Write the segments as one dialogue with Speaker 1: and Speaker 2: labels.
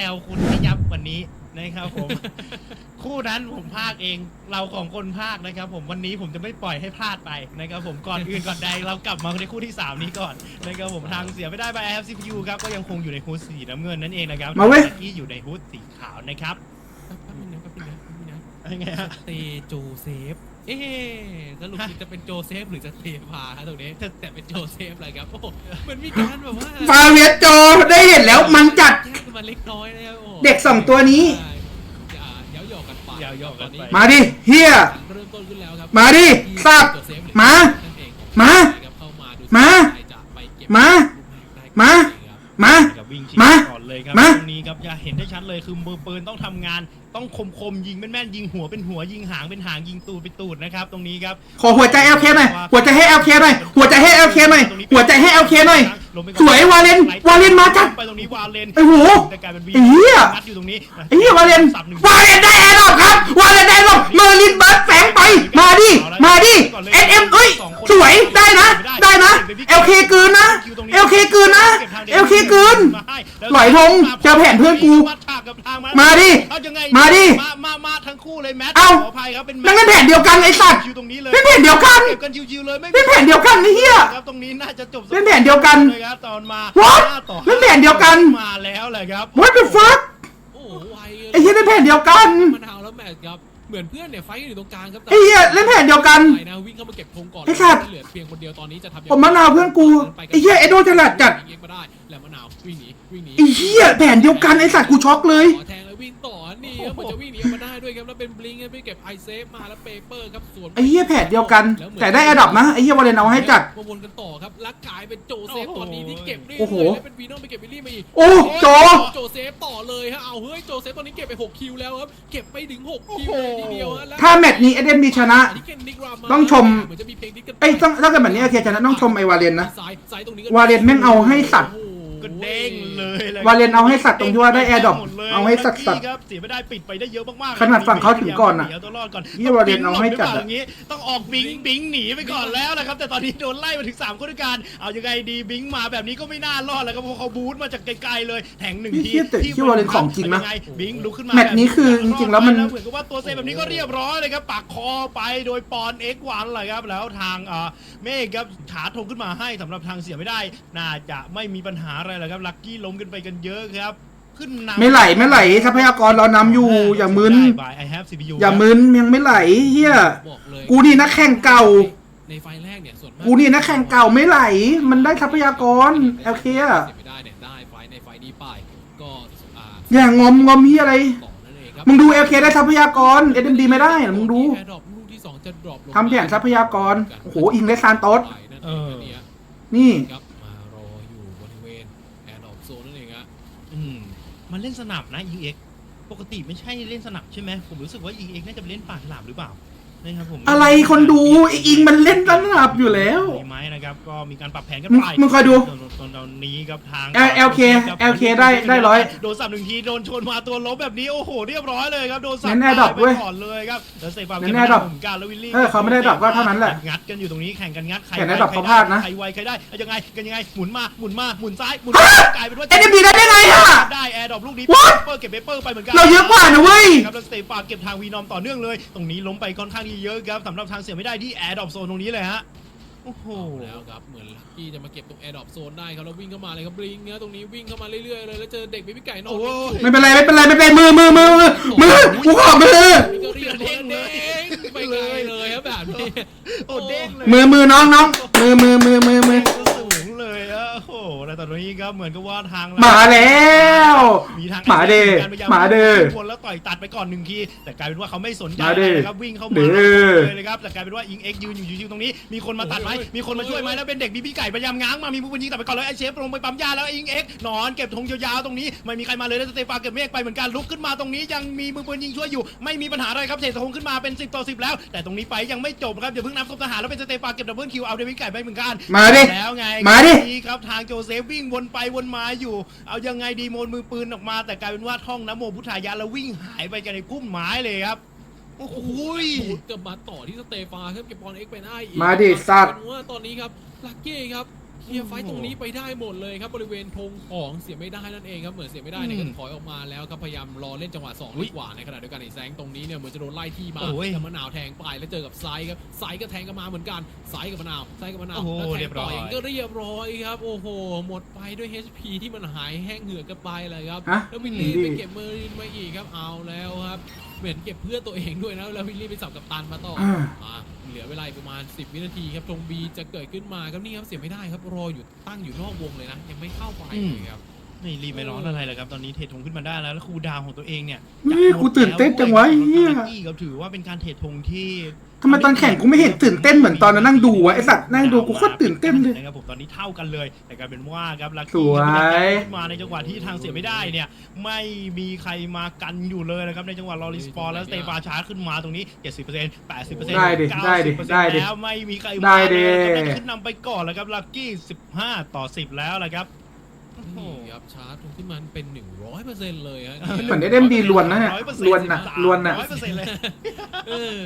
Speaker 1: แอลคุณให้ยับวันนี้นะครับผม คู่นั้นผมพากเองเราของคนพากนะครับ ผมวันนี้ผมจะไม่ปล่อยให้พลาดไปนะครับผมก่อนอื่นก่อนใดเรากลับมาในคู่ที่ 3 นี้ก่อนนะครับผมทางเสียไม่ได้ไป i have CPU ครับก็ยังคงอยู่ในฮูดสีน้ำเงินนั่นเองนะครับ
Speaker 2: มาเว้ย
Speaker 1: ที่อยู่ในฮูดสีขาวนะครับ
Speaker 3: แป๊บนึงนะแป๊บนึงนะแป๊บนึงนะ
Speaker 1: ยังไงฮะ
Speaker 3: เตโจเซฟ เอ๊ะสรุปคือจะเป็นโจเซฟหรือจะเตพาครับตรงนี้แต่แต่เป็นโจเซฟเลยครับโอ้โหเหมือนมีการแบบว่า
Speaker 2: ฟาเวียโจได้เห็นแล้วมันจัด
Speaker 3: แยกกันมาเล็กน้อยนะครับโอ้โห
Speaker 2: เด็กสองตัวนี้
Speaker 3: อย่าเย้าหยอกกันไป
Speaker 1: เย้าหยอกกันไป
Speaker 2: มาดิเฮีย
Speaker 3: เริ่มต้นขึ้นแล้วครับ
Speaker 2: มาดิสับ
Speaker 3: โจเซฟหรือ
Speaker 2: มา
Speaker 3: นั่นเอง
Speaker 2: มา
Speaker 3: ครับเข้ามาดู
Speaker 2: มา
Speaker 3: ใครจะไปเก็บ
Speaker 2: มามามา
Speaker 1: กับวิ่งชิง
Speaker 2: มา
Speaker 1: ก่อน เลยครับ
Speaker 2: มา
Speaker 1: ตรงนี้ครับอย่าเห็นได้ชัดเลยคือมือปืนต้องทำงาน ต้องคมคมๆยิงแม่นๆยิงหัวเป็นหัวยิงหางเป็นหางยิงตูดเป็นตูดนะครับ ตรงนี้ครับ
Speaker 2: ขอหัวใจ LK หน่อยหัวใจให้ LK หน่อยหัวใจให้ LK หน่อยหัวใจให้ LK หน่อย
Speaker 1: ลงไปก่อน
Speaker 2: สวยวาเลนวาเลนมาจัด
Speaker 1: ไปตรงนี้วาเลน
Speaker 2: ไอ้โห
Speaker 1: แต่กลายเป็นวี
Speaker 2: ไอ้เหี้ย
Speaker 1: งัดอยู่ตรงนี้
Speaker 2: ไอ้เหี้ยวาเลน
Speaker 1: สับหนึ่ง
Speaker 2: วาเลนได้แอร์ดรอปครับวาเลนได้แอร์ดรอปเมอร์ลินเบิร์ดแฝงไปมาดิมาดิ SM เอ้ยสวยได้นะ ได้นะ LK เกินนะ LK เกินนะ LK เกินหลอยธงเจอแผนเพื่อนกูมาดิ
Speaker 1: เอายังไง
Speaker 2: มาดิ
Speaker 1: มามามาทั้งคู่เลยแมท
Speaker 2: เอ้า
Speaker 1: ขออภัยครับเป็น
Speaker 2: นั่นเป็นแผนเดียวกันไอ้สัตว์
Speaker 1: ชิวตรงนี้เลย
Speaker 2: เป็นแผนเดียวกัน
Speaker 1: เก็บกันชิวๆเลยไม่มี
Speaker 2: เป็นแผนเดียวกันไอ้เหี้ย
Speaker 1: ครับตรงนี้น่าจะจบ
Speaker 2: เป็นแผนเดียวกัน
Speaker 1: เลยครับตอนมา
Speaker 2: What?
Speaker 1: ห้าต่อ
Speaker 2: เป็นแผนเดียวกัน
Speaker 1: มาแล้วแหละครับ
Speaker 2: What the fuck
Speaker 3: โอ้โหไว
Speaker 2: ไอ้เหี้ยเล่นแผนเดียวกัน
Speaker 3: มะนาวแล้วแมทครับ เหมือนเพื่อนเนี่ยไฟท์กันอยู่ตรงกลางครับ
Speaker 2: ไอ้เหี้ยเล่นแผนเดียวกัน
Speaker 3: ไปนะวิ่งเข้ามาเก็บธงก่อน
Speaker 2: ไอ้สัตว์
Speaker 3: เหลือเพียงคนเดียวตอนนี้จะทำยังไง
Speaker 2: ผมมะนาวเพื่อนกูไอ้เหี้ยไอ้โดนฉลาดจัด
Speaker 3: ยิงมาได้แล้วมะนาววิ่งหนีวิ่งหนี
Speaker 2: ไอ้เหี้ยแผนเดียวกันไอ้สัตว์กูช็อกเลย
Speaker 3: ขอแทงแล้ววิ่งต่อนี่ครับเหมือนจะวิ่งหนีออกมาได้ด้วยครับแล้วเป็นบลิงก์ครับไปเก็บไอเซฟมาแล้วเปเปอร์ครับสวน
Speaker 2: ไอ้เหี้ยแผนเดียวกัน แต่ได้อดับนะไอ้เหี้ยวาเลนเอาให้จัด
Speaker 3: มาวนกันต่อครับแล้วกลายเป็นโจเซฟตอนนี้ที่เก็บเรื่อย
Speaker 2: โอ้โห
Speaker 3: ๆแล้วเป็นวีนอมไปเก็บวิลลี่มาอีก
Speaker 2: โอ้โจ
Speaker 3: โจเซฟต่อเลยฮะเอาเฮ้ยโจเซฟตอนนี้เก็บไป 6 คิวแล้วครับเก็บไปถึง6คิวเลยทีเดียวฮะแล้ว
Speaker 2: ถ้าแมตช์นี้เอเดนดีชนะ
Speaker 3: อันนี้เคนนิกรามา
Speaker 2: ต้องชม
Speaker 3: เหมือนจะมีเพลงดิสกัน
Speaker 2: เอ้ยต้องถ้าเกิดแบบนี้โอเคชนะต้องชมไอ้วาเลนนะ
Speaker 3: ซ้ายซ้ายตรงนี้
Speaker 2: วาเลนแม่งเอาให้สัตว์
Speaker 3: โอ้โห
Speaker 1: ก็เด้งเลยแหละ
Speaker 2: วาเลนเอาให้สัตว์ตรงที่ว่าได้ Air Drop
Speaker 1: หมลย
Speaker 2: เอาให้สัตว์สัตว์
Speaker 1: ครับเสียไม่ได้ปิดไปได้เยอะมากๆ
Speaker 2: ขนาดฝั่งเขาถึงก่อนน่ะ
Speaker 1: เดี๋ยวตัวรอดก่อน
Speaker 2: เหี้ยวาเลนเอาให้จัด
Speaker 1: ต้
Speaker 2: อะ
Speaker 1: งบิงหรือเปล่าอย่างงี้ต้องออกบิงบิงหนีไปก่อนแล้วนะครับ แต่ตอนนี้โดนไล่มาถึง3คนด้วยกันเอายังไงดีบิงมาแบบนี้ก็ไม่น่ารอดแล้วครับเพราะเขาบูทมาจากไกลๆเลยแทงหนึ่งที
Speaker 2: เหี้ยแต่
Speaker 1: ที่
Speaker 2: เหี้ยวาเลนของจริงนะ
Speaker 1: ยัไบิงลุกขึ้นมา
Speaker 2: แมตช์นี้คือจริงๆแล้วมัน
Speaker 1: เหมือนกับว่าตัวเซฟแบบนี้ก็เรียบร้อยเลยครับปากคอไปโดยปอนเอ็กวันเลยครับแล้วทางเอ่อ เมฆครับฉาธงขึ้นมาให้สำหรับทางเสียไม่ได้ น่าจะไม่มีปัญหาอะไรเลยครับลักกี้ล้มกันไปกันเยอะครับ ขึ้นนำ
Speaker 2: ไม่ไหลไม่ไหลทรัพยากรเรานำอยู่ อย่ามึน
Speaker 1: ได้ by I have CPU
Speaker 2: อย่ามึนยังไม่ไหลเฮีย
Speaker 3: บอกเลย
Speaker 2: กูนี่นักแข่งเก่า
Speaker 3: ในไฟล์แรกเนี่ยส่วนมาก
Speaker 2: กูนี่นักแข่งเก่าไม่ไหล มันได้ทรัพยากรโอเคอะ
Speaker 3: เสียไม่ได้เนี่ยได้ไฟล์ในไฟล์นี้ไปก็อ่า
Speaker 2: อย่างอมงอมเฮียอะไร
Speaker 3: ต่อนั่นเองครับ
Speaker 2: มึงดูเอลเคได้ทรัพยากรเอ็มดีไม่ได้นะมึงดู
Speaker 3: แอร์ดรอปลูกที่สองจะดรอปลง
Speaker 2: ทำแผนทรัพยากรโอ้โหอิงเลสซานโตส
Speaker 3: ไปนั่น
Speaker 1: เอ
Speaker 3: เอง
Speaker 1: อ
Speaker 3: เนี่ย
Speaker 2: นี่
Speaker 3: ครับมารออยู่บริเวณแอร์ดรอปโซนนั่นเองฮะ
Speaker 1: อื มันเล่นสนับนะ EX ปกติไม่ใช่เล่นสนับใช่ไหมผมรู้สึกว่า EX น่าจะไปเล่นป่าฉลามหรือเปล่า นะครับผม
Speaker 2: อะไรคนดูไอ้อิงมันเล่นระดับอยู่แล้ว
Speaker 1: มีไหมนะครับก็มีการปรับแผนกัน
Speaker 2: มึง
Speaker 1: ไป
Speaker 2: มึงคอยดู
Speaker 1: ตอนตอนตอนนี้ครับทาง
Speaker 2: L- LK LK ได้ได้ร้อย
Speaker 1: โดนสับหนึ่งทีโดนชนมาตัวล้มแบบนี้โอ้โหเรียบร้อยเลยครับโดนสับ
Speaker 2: เน้น Air Drop
Speaker 1: ตายไป
Speaker 2: เว้ย
Speaker 1: ก่อนเลยครับแล้วเซฟา
Speaker 2: เน้น Air Drop
Speaker 1: เหมือนกันแล้ววิลลี่
Speaker 2: เออเขาไม่ได้ Drop ก็เท่านั้นแหละ
Speaker 1: งัดกันอยู่ตรงนี้แข่งกันงัดใคร
Speaker 2: แข่งได้
Speaker 1: ไว
Speaker 2: Drop
Speaker 1: ใคร
Speaker 2: เขาพลาดนะ
Speaker 1: ใครไวใครได้เอายังไงกันยังไงหมุนมาหมุนมาหมุนซ้ายหมุน
Speaker 2: ฮะ
Speaker 1: กลายเป็นว่า
Speaker 2: NMD ได้ได้ไงอะ
Speaker 1: ได้แอร์ดรอปลูกนี้
Speaker 2: What?
Speaker 1: เปอร์เก็บเปเปอร์ไปเหมือนกัน
Speaker 2: เราเยอะกว่านะเว้ย
Speaker 1: ครับแล้วสเตฟานเก็บทางวีนอมต่อเนื่องเลย ตรงนี้ล้มไปค่อนข้างที่เยอะครับสำหรับทางเสียไม่ได้ที่แอร์ดรอปโซนตรงนี้เลยฮะโอ้โห
Speaker 3: เอาแล้วครับเหมือนลักกี้จะมาเก็บตรงแอร์ดรอปโซนได้ครับแล้ววิ่งเข้ามาเลยครับบลิงเนี่ยตรงนี้วิ่งเข้ามาเรื่อยๆเลยแล้วเจอเด็กไม่พี่ไก่นอน
Speaker 1: โอ้โห
Speaker 2: ไม่เป็นไรไม่เป็นไรไม่เป็นไรมือมือมือมือมือกูขอมือ
Speaker 3: นี่ก็เรียกเด้งเด้งไปไกลเลยครับแบบนี้
Speaker 1: โอ้เด้งเลย
Speaker 2: มือมือน้องน้องมือมือมือมือมือ
Speaker 1: แล้วตอนนี้ครับเหมือนกับว่าทาง
Speaker 2: มาแล้ว
Speaker 1: มีทาง
Speaker 2: หมาเด้
Speaker 1: พยย
Speaker 2: หมาเด้อ
Speaker 1: วนแล้วต่อยตัดไปก่อนหนึ่งทีแต่กลายเป็นว่าเขาไม่สนใจ
Speaker 2: หมาเด้อ
Speaker 1: นะครับวิ่งเข้ามา
Speaker 2: เด้อ
Speaker 1: เลยนะครับแต่กลายเป็นว่าอิงเอ็กยืนอยู่ชิวๆตรงนี้มีคนมาตัดไหมมีคนมาช่วยไหมแล้วเป็นเด็กมีพี่ไก่พยายามง้างมามีผู้บรรยิงตัดไปก่อนแล้วไอ้เชฟลงไปปั๊มยาแล้วอิงเอ็กนอนเก็บธงยาวๆตรงนี้ไม่มีใครมาเลยแล้วสเตฟานเก็บเมฆไปเหมือนกันลุกขึ้นมาตรงนี้ยังมีมือปืนยิงช่วยอยู่ ไม่มีปัญหาอะไรครับเศษธงขึ้นมาเป็น 10 ต่อ 10 แล้ว แต่ตรงนี้ไปยังไม่จบครับอย่าเพิ่งนับศพทหารแล้วเป็นสเตฟานเก็บดับเบิลคิวเอาเดวิดไก่ไปเหมือนกัน
Speaker 2: มาดิ
Speaker 1: แล้วไง
Speaker 2: มาดิ
Speaker 1: นี่ครับทางโจเซฟวิ่งวนไปวนมาอยู่ เอายังไงดีโมนมือปืนออกมา แต่กลายเป็นว่าท่องนะโมพุทธายะแล้ววิ่งหายไปกันในพุ่มไม้เลยครับ โอ้โหย
Speaker 3: บูดกลับมาต่อที่สเตฟานครับเก็บบอลเอ็กไปได้อีก
Speaker 2: มาดิสัตว์
Speaker 3: เป็นว่าตอนนี้ครับลักกี้ครับเค ลียร์ไฟต์ตรงนี้ไปได้หมดเลยครับบริเวณธงของเสียไม่ได้นั่นเองครับเหมือนเสียไม่ได้เนี่ย
Speaker 1: อื
Speaker 3: ก็
Speaker 1: ม
Speaker 3: ถอยออกมาแล้วครับพยายามรอเล่นจังหวะสอง
Speaker 1: อุ๊
Speaker 3: ดี
Speaker 1: ย
Speaker 3: กว่าในขณะเดียวกันไอ้แซงตรงนี้เนี่ยเหมือนจะโดนไล่ที่มา
Speaker 1: โอ้ย
Speaker 3: แต่มะนาวแทงไปแล้วเจอกับไซด์ครับไซด์ก็แทงกันมาเหมือนกันไซด์กับมะนาวไซด์กับมะนาว
Speaker 1: โอ้โห
Speaker 3: แล้วแท
Speaker 1: เรี
Speaker 3: ง
Speaker 1: ยบร้
Speaker 3: ต่
Speaker 1: อ
Speaker 3: อยยก็เรียบร้อยครับโอ้โหหมดไปด้วย HP ที่มันหายแห้งเหือกกันไปเลยครับ
Speaker 2: ฮะ
Speaker 3: แล้ววิลลี่
Speaker 2: ดี
Speaker 3: ไปเก็บเมอร์ลินมาอีกครับเอาแล้วครับ เหมือนเก็บเพื่อนตัวเองด้วยนะแล้ววิลลี่ไปสับกับตันมาต่อ
Speaker 2: อ่า
Speaker 3: มาเหลือเวลาอีกประมาณ 10 วินาทีครับตรงบีจะเกิดขึ้นมาครับนี่ครับเสียไม่ได้ครับรออยู่ตั้งอยู่นอกวงเลยนะ ยังไม่เข้าไปเลยครับ
Speaker 1: ไม่รีบไม่ร้อนอะไรเลยครับตอนนี้เทรดธงขึ้นมาได้แล้วแล้วครูดาวของตัวเองเนี่ย
Speaker 2: เฮ้ยกูตื่นเต้นจังวะไอ้เหี้ย
Speaker 1: กี้ครับถือว่าเป็นการเทรดธงที่
Speaker 2: ทำไมตอนแข่งกูไม่เห็นตื่นเต้นเหมือนตอนนั้นนั่งดูวะไอสัตว์นั่งดูกูโคตรตื่นเต้นเลย
Speaker 1: นะครับผมตอนนี้เท่ากันเลย แต่กลายเป็นว่าครับลัก
Speaker 2: ส
Speaker 1: กี้
Speaker 2: วย
Speaker 1: ขึ้นมาในจังหวะที่ทางเสียไม่ได้เนี่ย ไม่มีใครมากันอยู่เลยนะครับในจังหวะลอริสปอร์แล้วสเตฟาชาร์จขึ้นมาตรงนี้ 70% 80%
Speaker 2: ได้ดิได้ดิได้ดิ
Speaker 1: แล้วไม่มีใคร
Speaker 2: ได้
Speaker 1: มา
Speaker 2: ดิ
Speaker 1: เลยนะครับน่าจะขึ้นนำไปก่อนแล้วครับลักกี้ 15 ต่อ 10 แล้วแหละครับโอ้โห
Speaker 3: นี่ครับชาร์จขึ้นมาเป็น100%เลยฮะ
Speaker 2: เหมือนได้เล่มดีลวนนะเนี่ย
Speaker 1: 100%
Speaker 2: ลวนน่ะลวนน่ะ
Speaker 1: ร้อยเปอร์เซ็นต์เลย
Speaker 3: เออ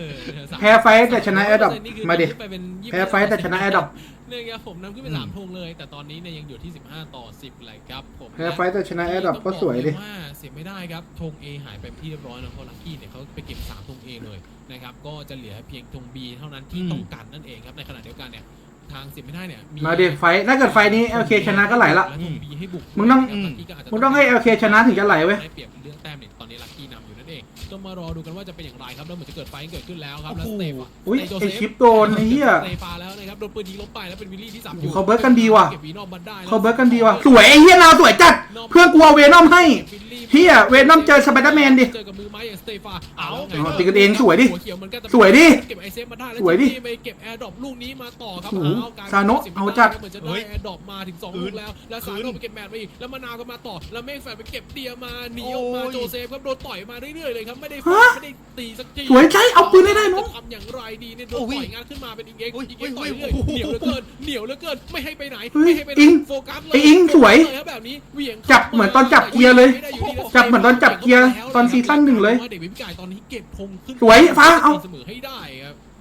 Speaker 2: แพ้ไฟต์แต่ชนะแอดดอป
Speaker 3: นี่คือ
Speaker 2: มาดิ
Speaker 3: ขึ้นไปเป็น20
Speaker 2: แพ้ไฟต์แต่ชนะแอดดอป
Speaker 3: เนี่ยครับผมนำขึ้นไปสามธงเลย แต่ตอนนี้เนี่ยยังอยู่ที่ 15 ต่อ 10เลยครับผม
Speaker 2: แพ้ไฟต์แต่ชนะแอดดอปก็สวยดิ
Speaker 3: ต้องบอกเลว่าเสียไม่ได้ครับธง A หายไปเป็นที่เรียบร้อยแล้วเพราะลักกี้เนี่ยเขาไปเก็บ3ธง A เลยนะครับก็จะเหลือเพียงธง B เท่านั้นที่
Speaker 1: อืม
Speaker 3: ต้องการนั่นเองครับในขณะเดียวกันเนี่ย ทางเสียไม่ได้เนี่ย
Speaker 2: มาดิไฟต์ถ้าเกิดไฟต์นี้โอเคชนะก็ไหลละ
Speaker 3: และธง B ให้บุก
Speaker 2: มึงต้อง
Speaker 3: นะครับลัคกี้ก็าจจะ
Speaker 2: มึงต้องให้โอเคชนะถึงจะไหลเว้ย
Speaker 3: ได้เปรียบเรื่องแต้มเนี่ยตอนนี้ลักกี้นำอยู่นั่นเองต้องมารอดูกันว่าจะเป็นอย่างไรครับแล้วเหมือนจะเกิดไฟท์เกิดขึ้นแล้วครับแล้วสเตฟะ
Speaker 2: อุ้ย
Speaker 3: สเตโจ
Speaker 2: ไอ
Speaker 3: เซฟ
Speaker 2: ชิปโดนไอ้เหี้ย
Speaker 3: สเตฟาแล้วนะครับโดนปืนยิงล้มไปแล้วเป็นวิลลี่ที่สับอยู่
Speaker 2: เขาเบิร์กกันดีว่ะ
Speaker 3: เก็บวีนอมมาได้แล้ว
Speaker 2: เขาเบิร์กกันดีว่ะ สวยไอ้เหี้ยเราสวยจัด เพื่อนกูเอาเวนอมให้เหี้ยเวนอมเจอสไปเดอร์แมนดิ
Speaker 3: เจอกับมือไม้อย่างสเตฟาเอา
Speaker 2: เอาตีกันเองสวยดิ
Speaker 3: หัเขียวเหมือนกันแต่
Speaker 2: สวยดิ
Speaker 3: เก็บไอเซฟมาได้แล้ว
Speaker 2: สวยดิ
Speaker 3: จิมมี่ไปเก็บแอร์ดรอปลูกนี้มาต่อครับ
Speaker 2: โอ้โห
Speaker 3: เอากลยป็
Speaker 2: ซาโนะ
Speaker 3: สิบ
Speaker 2: เอาจัด
Speaker 3: เหมือนจะ
Speaker 1: เฮ้
Speaker 3: ได้
Speaker 1: ย
Speaker 3: แอร์ดรอปมาถึงสองลูกแล้ว แล้วซาโนะไปเก็บแมตช์มาอีก แล้วมะนาวก็มาต่อ แล้วเมฆแฟนไปเก็บเดียมาหนีออกมา
Speaker 1: โอ้ย
Speaker 3: โจเซฟครับโดนต่อยมาเรื่อยๆเลยครับ ไม่ได้
Speaker 2: ฮะ
Speaker 3: ไม่ได้ตีสักที
Speaker 2: สวยใช่เอาปืนให้ได้เนอะ
Speaker 3: จะทำอย่างไรดีเนี่ยโดน
Speaker 1: โอ้ย
Speaker 3: ต่อยงานขึ้นมาเป็นอิงเอ็กซ์
Speaker 1: โอ้ย
Speaker 3: อิงเอ็กซ์
Speaker 1: โอ้
Speaker 3: ต่อยยเรื่อย
Speaker 1: โอ้โห
Speaker 3: เหนียวเหลือเกิน เหนียวเหลือเกิน ไม่ให้ไปไหน
Speaker 2: เฮ้ย
Speaker 3: ไม่ให้ไปไหน
Speaker 2: อิง
Speaker 3: โฟกัสเลย
Speaker 2: ไอ้อิงสวย
Speaker 3: โฟกัสเลครับแบบนี้เหวี่ยง
Speaker 2: จับเหมือนตอนจับเกียร์เลย จับเหมือนตอนจับเกียร์ตอนซีซั่นหนึ่งเลย
Speaker 3: เด็กวิกายตอนนี้เก็บธงขึ้น
Speaker 2: สวยฟ้าเอา
Speaker 3: เสม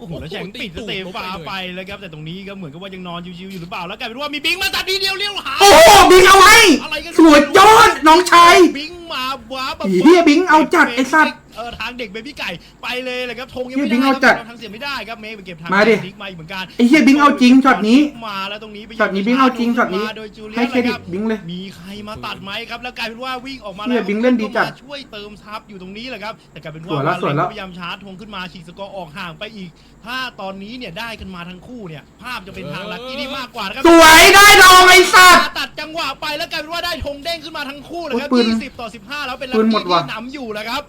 Speaker 3: อให้ได้ครับ
Speaker 1: โอ้โหแล้วแชงปิดสเตฟาไปแล้วครับแต่ตรงนี้ก็เหมือนกับว่ายังนอนชิวๆอยู่หรือเปล่าแล้วกลายเป็นว่ามีบิงมาตัดทีเดียวเลี้ยวหา
Speaker 2: โอ้โหบิงเอาไว้
Speaker 1: อะไรกัน
Speaker 2: สวยยอดน้องชาย
Speaker 1: บิงมาว้าบ
Speaker 2: อีเหี้ยบิงเอาจัดไอ้สัตว์
Speaker 1: เออทางเด็กเบบี้ไก่ไปเลยเลยครับธงยัง
Speaker 2: เหี้
Speaker 1: ไม่
Speaker 2: ยบิง
Speaker 1: ได้
Speaker 2: เอาจัด
Speaker 1: ทางเสียไม่ได้ครับเมย์ไปเก็บทาง
Speaker 2: มาดิ
Speaker 1: นิกมาอีกเหมือนกัน
Speaker 2: ไอ้เหี้ยบิงเอาจริงช็อตนี้
Speaker 1: มาแล้วตรงนี้ไป
Speaker 2: ช็อตนี้บิงเอาจริงช็อตนี้
Speaker 1: มาโดยจูเลีย
Speaker 2: ให้เครดิต
Speaker 1: นะบ
Speaker 2: บิงเลย
Speaker 1: มีใครมาตัดไหมครับแล้วกลายเป็นว่าวิ่งออกมา
Speaker 2: เหี้
Speaker 1: แล้
Speaker 2: ยวบิงเล่นดีจัด
Speaker 1: ก็มาช่วยเติมทับอยู่ตรงนี้แหละครับแต่กลายเป็น
Speaker 2: ส
Speaker 1: ว่า
Speaker 2: วยแล้วสวยแล้ว
Speaker 1: พยายามชาร์จธงขึ้นมาฉีกสกอร์ออกห่างไปอีก ถ้าตอนนี้เนี่ยได้กันมาทั้งคู่เนี่ยภาพจะเป็นทางลักกี้ที่มากกว่านะครับ
Speaker 2: สวยได้ดองไอ้สัตว์
Speaker 1: ตัดจังหวะไปแล้วกลายเป็นว่าได้ธงเด้งขึ้นมาทั้งคู่เลยครับ
Speaker 2: โอ้ยปืน
Speaker 1: 20ต่อ15 แล้วเป็นลัก
Speaker 2: ปืนหม
Speaker 1: กี้
Speaker 2: ดว่ะ
Speaker 1: ที่นำอยู่แล้วครับ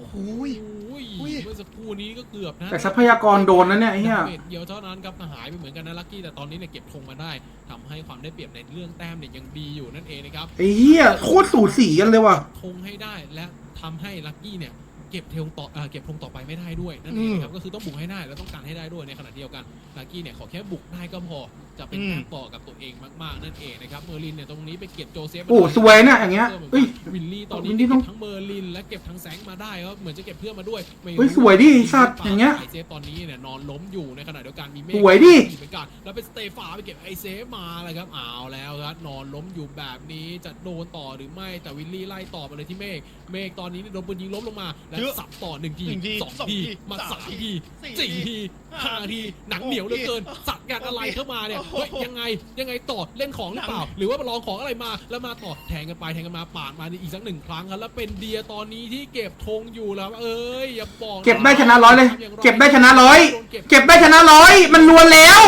Speaker 1: โอ้โหย
Speaker 3: โอ้ย
Speaker 1: อุ้ย
Speaker 3: เมื่อสักครู่นี้ก็เกือบนะ
Speaker 2: แต่ทรัพยากรโดนนะเนี่ยไอ้เหี้ย
Speaker 3: ดาเมจเดียวเท่านั้นครับหายไปเหมือนกันนะลักกี้แต่ตอนนี้เนี่ยเก็บธงมาได้ทำให้ความได้เปรียบในเรื่องแต้มเนี่ยยังดีอยู่นั่นเองนะครับ
Speaker 2: ไอ้เหี้ยโคตรสูสีกันเลยว่ะ
Speaker 3: ธงให้ได้และทำให้ลักกี้เนี่ยเก็บธงต่อเอ่อเก็บธงต่อไปไม่ได้ด้วยนั่นเองนะครับก็คือต้องบุกให้ได้แล้วต้องการให้ได้ด้วยในขณะเดียวกันลักกี้เนี่ยขอแค่บุกได้ก็พอ จะเป็น
Speaker 1: อืม
Speaker 3: แต้มต่อกับตัวเองมากๆนั่นเองนะครับเมอร์ลินเนี่ยตรงนี้ไปเก็บโจเซฟ
Speaker 2: โอ้สวยนะอย่างเงี้ยเอ้ย
Speaker 3: วินลี่ตอน
Speaker 2: วิ
Speaker 3: นี้
Speaker 2: นลี่ต้
Speaker 3: เก็
Speaker 2: อง
Speaker 3: บทั้งเมอร์ลินและเก็บทั้งแสงมาได้ครับเหมือนจะเก็บเพื่อนมาด้วยไม่
Speaker 2: เฮ้ยสวยดิไอ้สัตว์อย่างเงี้ย
Speaker 3: ไอเซฟตอนนี้เนี่ยนอนล้มอยู่ในขณะเดียวกันมีเมฆ
Speaker 2: สวยดิ
Speaker 3: เหมือนกันแล้วเป็นสเตฟาไปเก็บไอเซฟมาเลยครับเอาแล้วครับนอนล้มอยู่แบบนี้จะโดนต่อหรือไม่แต่วินลี่ไล่ต่อไปเลยที่เมฆเมฆตอนนี้เนี่ยโดนปืนยิงล้มลงมาและ
Speaker 1: เยอะ
Speaker 3: สับต่อหนึ่งที
Speaker 1: หนึ่งที
Speaker 3: สอง
Speaker 1: สอง
Speaker 3: ที
Speaker 1: ที
Speaker 3: มา
Speaker 1: สา
Speaker 3: สามม
Speaker 1: ที
Speaker 3: ที
Speaker 1: สี่
Speaker 3: สี่ทีห้าทีหนังเหนียวเหลือเกินสัตว์งานอะไรเข้ามาเนี่ย
Speaker 1: โอ้โห
Speaker 3: เฮ้ยยังไงยังไงต่อเล่นของหรือเปล่า หรือว่ามาลองของอะไรมาแล้วมาต่อแทงกันไปแทงกันมาปาดมาอีกสักหนึ่งครั้งครับแล้วเป็นเดียตอนนี้ที่เก็บธงอยู่แล้ว เอ้ยอย่าบอกะ
Speaker 2: เก็บได้ชนะร้อยเลย
Speaker 3: ทำางร
Speaker 2: เก็บได้ชนะร้อย
Speaker 3: โดนเก็บ
Speaker 2: เก็บได้ชนะร้อยมันลวนแล้ว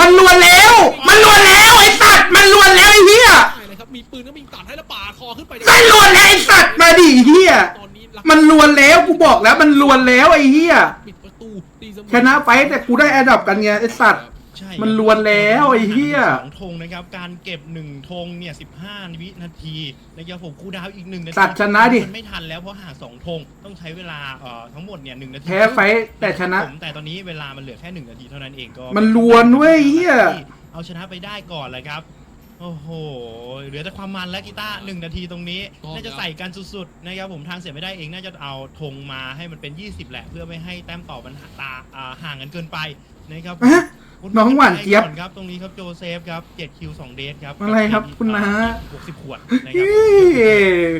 Speaker 2: มันลวนแล้ว มันลวนแล้วไอ้สัตว์มันลวนแล้วไอ้เหี้ย
Speaker 3: ได้เลยครับมีปืนก็มีตัดให้แล้วปาดคอขึ้นไป
Speaker 2: มันลวนแล้วไอ้สัตว์มาดิไอ้เหี้ย
Speaker 3: ตอนนี้ลัก
Speaker 2: มันลวนแล้วกูบอกแล้วมันลวนแล้วไอ้เหี้ย
Speaker 3: ปิดประตูตีเสมอ
Speaker 2: ชนะไฟต์แต่กูได้แอดดับกันไงไอ้สัตว์
Speaker 1: ใช่
Speaker 2: มันลวนแล้วไอ้เหี้ย
Speaker 1: สองธงนะครับ การเก็บหนึ่งธงเนี่ย15วินาทีนะครับผมคูลดาวน์อีกหนึ่งนาที
Speaker 2: สัตว์ชนะดิ
Speaker 1: มันไม่ทันแล้วเพราะห่างสองธงต้องใช้เวลาเอ่อทั้งหมดเนี่ยหนึ่งนาที
Speaker 2: แพ้ไฟต์แต่ชนะ
Speaker 1: ผมแต่ตอนนี้เวลามันเหลือแค่หนึ่งนาทีเท่านั้นเองก็
Speaker 2: มันลวนเว้ยเหี้ย
Speaker 1: เอาชนะไปได้ก่อนเลยครับ โอ้โห เหลือแต่ความมันแล้วกีตาร์หนึ่งนาทีตรงนี้น่าจะใส่กันสุดๆนะครับผมทางเสียไม่ได้เองน่าจะเอาธงมาให้มันเป็น 20 แหละ เพื่อไม่ให้แต้มต่อมันตาอ่าห่างกันเกินไปนะครับ
Speaker 2: ฮะ น้องหวานเจี๊ยบ
Speaker 1: ก่อนครับตรงนี้ครับโจเซฟครับ7คิว2เดทครับ
Speaker 2: อะไรครับคุณน้า
Speaker 1: 60ขวดนะครับ
Speaker 2: เฮ้ย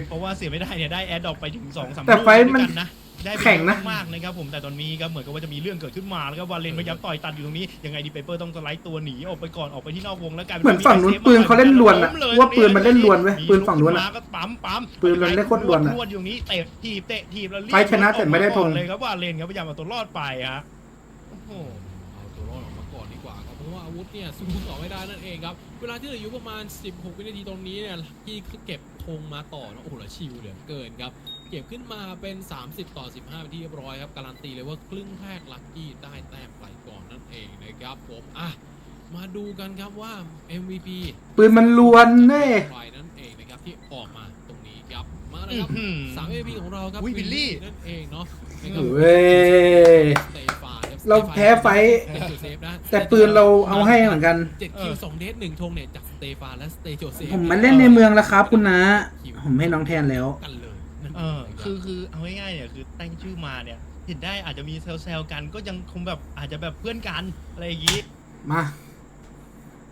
Speaker 1: เพราะว่าเสียไม่ได้เนี่ยได้แอดดอกไปถึง2 3
Speaker 2: แต่ไฟท์มัน
Speaker 1: นะได้ไป
Speaker 2: แข่งนะ
Speaker 1: เยอมากนะครับผมแต่ตอนนี้ครับเหมือนกับว่าจะมีเรื่องเกิดขึ้นมาแล้วก็วาเลนพยายามต่อยตัดอยู่ตรงนี้ยังไงดีเปเปอร์ต้องสไลด์ตัวหนีออกไปก่อนออกไปที่นอกวงแล้วกลายเป็
Speaker 2: เหมือนฝั่งนู้นปืนเขาเล่นลวนอะ
Speaker 1: ล้มย
Speaker 2: ว่าปืนมันเล่นลวนเว้ยปืนฝั่งนู้นอะ
Speaker 1: มีลุกขึ้มาก็ปั๊มปั๊ม
Speaker 2: ปืนมันเล่นโคตรลวนอะ
Speaker 1: รวดอยู่ตรงนี้เตะทีบเตะทีบแล้วรีบ
Speaker 2: ไฟท์ชนะแต่ไม่ได้ธง
Speaker 1: ออกาก่อนเลยครับวาเลนครับพยายามเอาตัวรอดไปฮะโอ้
Speaker 3: ว่าอาวุธเนี่ยสู้ต่อไม่ได้นั่นเองครับ เวลาที่เหลืออยู่ประมาณ 16 วินาทีตรงนี้เนี่ยที่เก็บธงมาต่อนะโอ้โหแล้วชิวเหลือเกินครับ เก็บขึ้นมาเป็น 30 ต่อ 15เป็นที่เรียบร้อยครับ การันตีเลยว่าครึ่งแรกลัคกี้ได้แต้มไปก่อนนั่นเองนะครับผมอะมาดูกันครับว่า MVP
Speaker 2: ปืนมันลวนเน่
Speaker 3: ใครนั่นเองนะครับที่ออกมาตรงนี้ครับมาเลยครับ
Speaker 1: อื้อหือ
Speaker 3: สาม MVP ของเราครับ
Speaker 1: อุ๊ยวิลลี่
Speaker 3: นั่นเองเนาะนะครับ
Speaker 2: เว้ย
Speaker 3: ส เรา
Speaker 2: แพ้ไฟท์
Speaker 3: สเตโจเซฟนะ
Speaker 2: แต่ปืนเราเอาให้เหมือนกัน
Speaker 3: เจ็ดคิวสองเดทหนึ่งธงเนี่ยจากสเตฟานและสเตโจเซฟ
Speaker 2: ผมมาเล่นในเมืองแล้วครับ คุณนะ ผมให้น้องแทนแล้ว
Speaker 3: กันเลยนั่น
Speaker 1: เอ
Speaker 3: อ
Speaker 1: คือคือเอาง่ายๆเนี่ยคือแต่งชื่อมาเนี่ยเห็นได้อาจจะมีเซลล์ๆกันก็ยังคงแบบอาจจะแบบเพื่อนกันอะไรอย่างงี้
Speaker 2: มา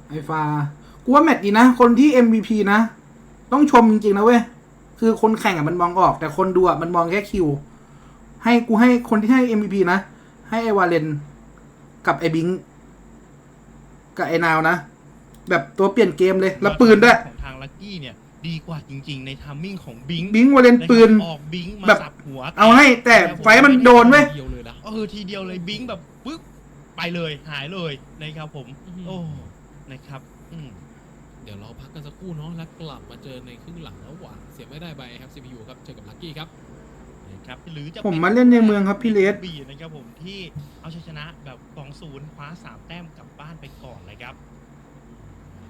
Speaker 2: ไอฟ้ากูว่าแมตช์ดีนะ คนที่ MVP นะ ต้องชมจริงๆนะเว้ย คือคนแข่งอะมันมองออก แต่คนดูอะมันมองแค่คิว ให้กูให้คนที่ให้ MVP นะ ให้ไอวาเลนกับไอบิงกับไอนาวนะ แบบตัวเปลี่ยนเกมเลย แล้วปืนด้วย
Speaker 1: ของทางลักกี้เนี่ย ดีกว่าจริง ๆ ในทัมมิ่งของบิง
Speaker 2: บิงวาเลนปืน
Speaker 1: ออกบิงมา
Speaker 2: แบบ
Speaker 1: สับหัว
Speaker 2: เอาให้แต่ไฟท์มันโดนเว้ย
Speaker 3: เดียวเลยนะ
Speaker 1: เออทีเดียวเลยบิงแบบปึ๊บไปเลยหายเลยนะครับผม
Speaker 3: อื้อหือ
Speaker 1: โอ้นะครับอืม
Speaker 3: เดี๋ยวเราพักกันสักครู่เนาะแล้วกลับมาเจอในครึ่งหลังระหว่างเสียไม่ได้ไปครับ CPU ครับเจอกับลัคกี้ครับ
Speaker 1: นะ ครับหรือจะ
Speaker 2: ผมมาเล่นในเมืองครับพี่เลส
Speaker 1: บีนะครับผมที่เอาชัยชนะแบบกองศูนย์คว้าสามแต้มกลับบ้านไปก่อนนะครับ